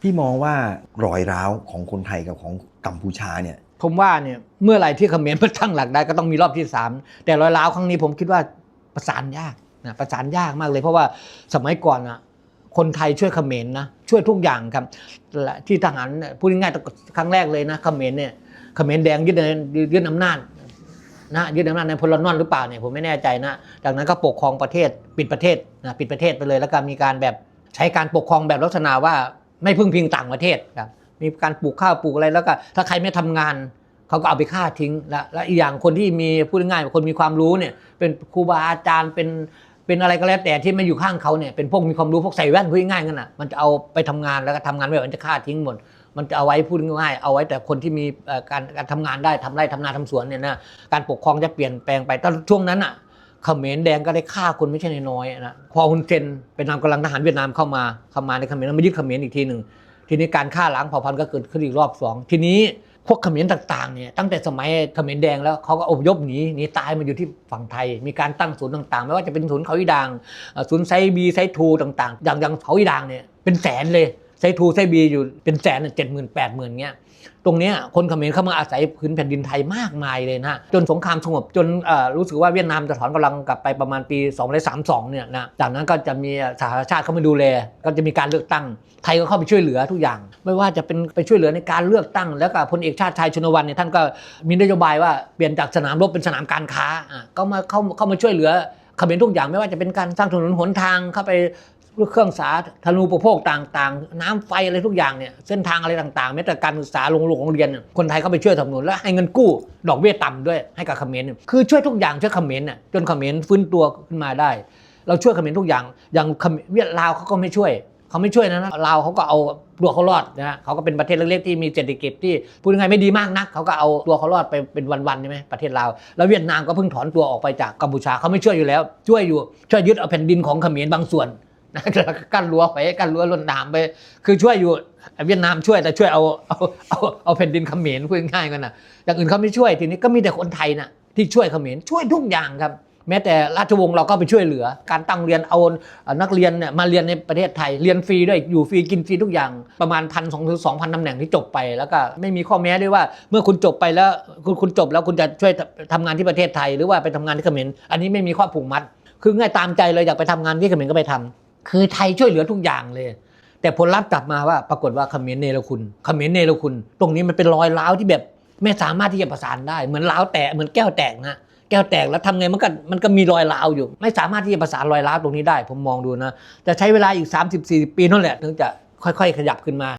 พี่มองว่ารอยร้าวของคนไทยกับของกัมพูชาเนี่ย ผมว่าเนี่ยเมื่อไหร่ที่เขมรมันตั้งหลักได้ก็ต้องมีรอบที่สามแต่รอยร้าวครั้งนี้ผมคิดว่าประสานยากนะประสานยากมากเลยเพราะว่าสมัยก่อนอะคนไทยช่วยเขมรนะช่วยทุกอย่างครับและที่ทหารพูดง่ายๆครั้งแรกเลยนะเขมรเนี่ยเขมรแดงยึดยึดอำนาจนะยึดอำนาจในพลนอนหรือเปล่าเนี่ยผมไม่แน่ใจนะจากนั้นก็ปกครองประเทศปิดประเทศนะปิดประเทศไปเลย แล้วก็มีการแบบใช้การปกครองแบบลักษณะว่า ไม่พึ่งพิงต่างประเทศครับมีการปลูกข้าวปลูกอะไรแล้วก็ถ้าใครไม่ทำงานเขาก็เอาไปฆ่าทิ้งและและอีกอย่างคนที่มีพูดง่ายๆคนมีความรู้เนี่ยเป็นครูบาอาจารย์เป็นเป็นอะไรก็แล้วแต่ที่ไม่อยู่ข้างเขาเนี่ยเป็นพวกมีความรู้พวกใส่แว่นพูดง่ายๆกันน่ะมันจะเอาไปทำงานแล้วก็ทำงานไม่ไหวมันจะฆ่าทิ้งหมดมันจะเอาไว้พูดง่ายๆเอาไว้แต่คนที่มีการการทำงานได้ทำไร่ทำนาทำสวนเนี่ยนะการปกครองจะเปลี่ยนแปลงไปตอนช่วงนั้นอะ เขมรแดงก็ได้ฆ่าคนไม่ใช่น้อยๆนะพอฮุนเซนเป็นำกำลังทหารเวียดนามเข้ามาเข้ามาในเขมรแล้วมายึดเขมรอีกทีหนึ่งทีนี้การฆ่าล้างเผ่าพันธุ์ก็เกิดขึ้นอีกรอบสองทีนี้พวกเขมรต่างๆเนี่ยตั้งแต่สมัยเขมรแดงแล้วเขาก็อพยพหนีหนีตายมาอยู่ที่ฝั่งไทย มีการตั้งศูนย์ต่างๆ ไม่ว่าจะเป็นศูนย์เขาอีดางศูนย์ไซบีไซทูต่างๆ อย่างอย่างเขาอีดางเนี่ยเป็นแสนเลย ไซทูไซบีอยู่เป็นแสนเจ็ดหมื่นแปดหมื่นเงี้ยตรงเนี้ยคนเขมรเข้ามาอาศัยพื้นแผ่นดินไทยมากมายเลยนะจนสงครามสงบจนรู้สึกว่าเวียดนามจะถอนกำลังกลับไปประมาณปี2532เนี่ยนะจากนั้นก็จะมีสหราชาติเข้ามาดูแล ก็จะมีการเลือกตั้ง ไทยก็เข้าไปช่วยเหลือทุกอย่าง ไม่ว่าจะเป็นไปช่วยเหลือในการเลือกตั้ง แล้วก็พลเอกชาติชายชุนวันเนี่ยท่านก็มีนโยบายว่าเปลี่ยนจากสนามรบเป็นสนามการค้าอะก็มาเข้าเข้ามาช่วยเหลือเขมรทุกอย่างไม่ว่าจะเป็นการสร้างถนนหนทางเข้าไป เครื่องสาธารณูปโภคต่างๆ น้ำไฟอะไรทุกอย่างเนี่ยเส้นทางอะไรต่างๆแม้แต่การศึกษาโรงโรงเรียน คนไทยเข้าไปช่วยสนับสนุนและให้เงินกู้ดอกเบี้ยต่ำด้วยให้กับเขมรคือช่วยทุกอย่างช่วยเขมรเนี่ยจนเขมรฟื้นตัวขึ้นมาได้ เราช่วยเขมรทุกอย่างอย่างเวียดลาวเขาก็ไม่ช่วยเขาไม่ช่วยนะนะลาวเขาก็เอาตัวเขารอดนะเขาก็เป็นประเทศเล็กๆที่มีเศรษฐกิจที่พูดง่ายไม่ดีมากนักเขาก็เอาตัวเขารอดไปเป็นวันๆใช่ไหมประเทศลาวแล้วเวียดนามก็เพิ่งถอนตัวออกไปจากกัมพูชาเขาไม่ช่วยอยู่แล้ว ช่วยอยู่ช่วยยึดเอาแผ่นดินของเขมรบางส่วน นะแล้วก็กั้นรั้วไปกั้นรั้วล้นน้ำไป คือช่วยอยู่เวียดนามช่วยแต่ช่วยเอาเอาเอาเอาแผ่นดินเขมรพูดง่ายกันนะอย่างอื่นเขาไม่ช่วยทีนี้ก็มีแต่คนไทยนะที่ช่วยเขมรช่วยทุกอย่างครับ แม้แต่ราชวงศ์เราก็ไปช่วยเหลือ การตั้งเรียนเอานักเรียนเนี่ยมาเรียนในประเทศไทยเรียนฟรีด้วยอยู่ฟรีกินฟรีทุกอย่างประมาณพันสองถึงสองพันตำแหน่งที่จบไปแล้วก็ไม่มีข้อแม้ด้วยว่า เมื่อคุณจบไปแล้วคุณคุณจบแล้วคุณจะช่วยทำงานที่ประเทศไทย หรือว่าไปทำงานที่เขมรอันนี้ไม่มีข้อผูกมัด คือง่ายตามใจเลยอยากไปทำงานที่เขมรก็ไปทำ คือไทยช่วยเหลือทุกอย่างเลย แต่ผลลัพธ์กลับมาว่าปรากฏว่าเขมรเนรคุณเขมรเนรคุณ ตรงนี้มันเป็นรอยร้าวที่แบบไม่สามารถที่จะประสานได้เหมือนร้าวแตกเหมือนแก้วแตกนะแก้วแตกแล้วทำไงมันก็มันก็มีรอยร้าวอยู่ ไม่สามารถที่จะประสานรอยร้าวตรงนี้ได้ ผมมองดูนะจะใช้เวลาอีก 30-40 ปีนั่นแหละถึงจะค่อย ๆ ขยับขึ้นมา